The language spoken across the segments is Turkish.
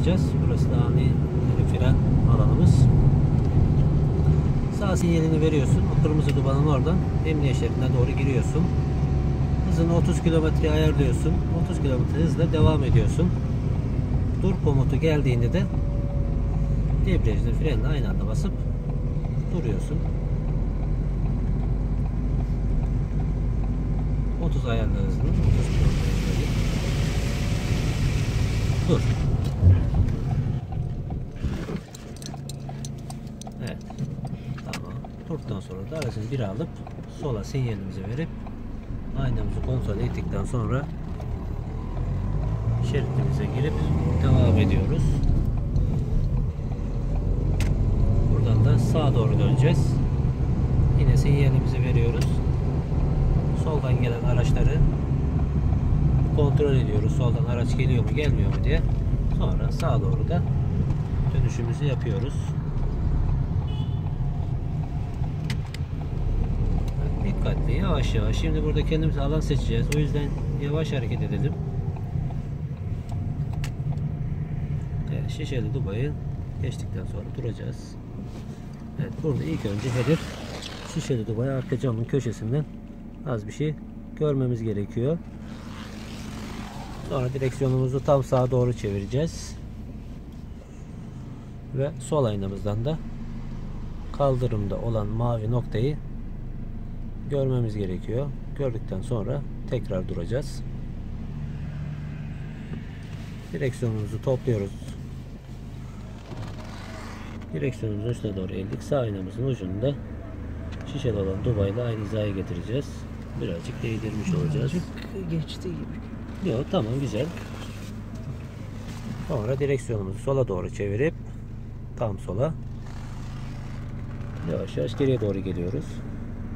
yapacağız. Burası da ani fren alanımız. Sağ sinyalini veriyorsun. O kırmızı dubanın oradan emniyet şeridine doğru giriyorsun. Hızını 30 kilometre ayarlıyorsun. 30 kilometre hızla devam ediyorsun. Dur komutu geldiğinde de debriyajla frenle aynı anda basıp duruyorsun. 30 ayarla hızını. 30 kilometre. Dur. Evet. Tamam. Durduktan sonra da aracın bir alıp sola sinyalimizi verip aynamızı kontrol ettikten sonra şeridimize girip devam ediyoruz. Buradan da sağa doğru döneceğiz. Yine sinyalimizi veriyoruz. Soldan gelen araçları kontrol ediyoruz. Soldan araç geliyor mu gelmiyor mu diye. Sonra sağa doğru da dönüşümüzü yapıyoruz. Dikkatli yavaş yavaş. Şimdi burada kendimize alan seçeceğiz. O yüzden yavaş hareket edelim. Evet, Şişeli Dubai'yi geçtikten sonra duracağız. Evet burada ilk önce hedef Şişeli Dubai arka camın köşesinden az bir şey görmemiz gerekiyor. Sonra direksiyonumuzu tam sağa doğru çevireceğiz. Ve sol aynamızdan da kaldırımda olan mavi noktayı görmemiz gerekiyor. Gördükten sonra tekrar duracağız. Direksiyonumuzu topluyoruz. Direksiyonumuzun üstüne doğru eğildik. Sağ aynamızın ucunu da şişeli olan Dubai ile aynı hizaya getireceğiz. Birazcık değdirmiş olacağız. Birazcık geçti gibi. Yok tamam güzel. Sonra direksiyonumuzu sola doğru çevirip tam sola yavaş yavaş geriye doğru geliyoruz.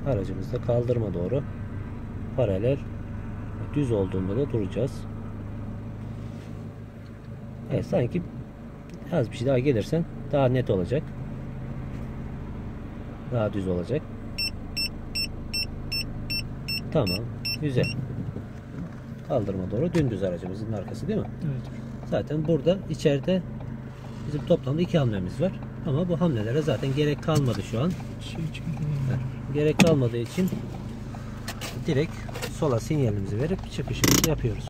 Aracımızda kaldırma doğru paralel düz olduğunda da duracağız. Evet sanki az bir şey daha gelirsen daha net olacak. Daha düz olacak. Tamam. Güzel. Kaldırma doğru dümdüz aracımızın arkası değil mi? Evet. Zaten burada içeride bizim toplamda iki hamlemiz var. Ama bu hamlelere zaten gerek kalmadı şu an. Şey Gerek kalmadığı için direkt sola sinyalimizi verip çıkışımızı yapıyoruz.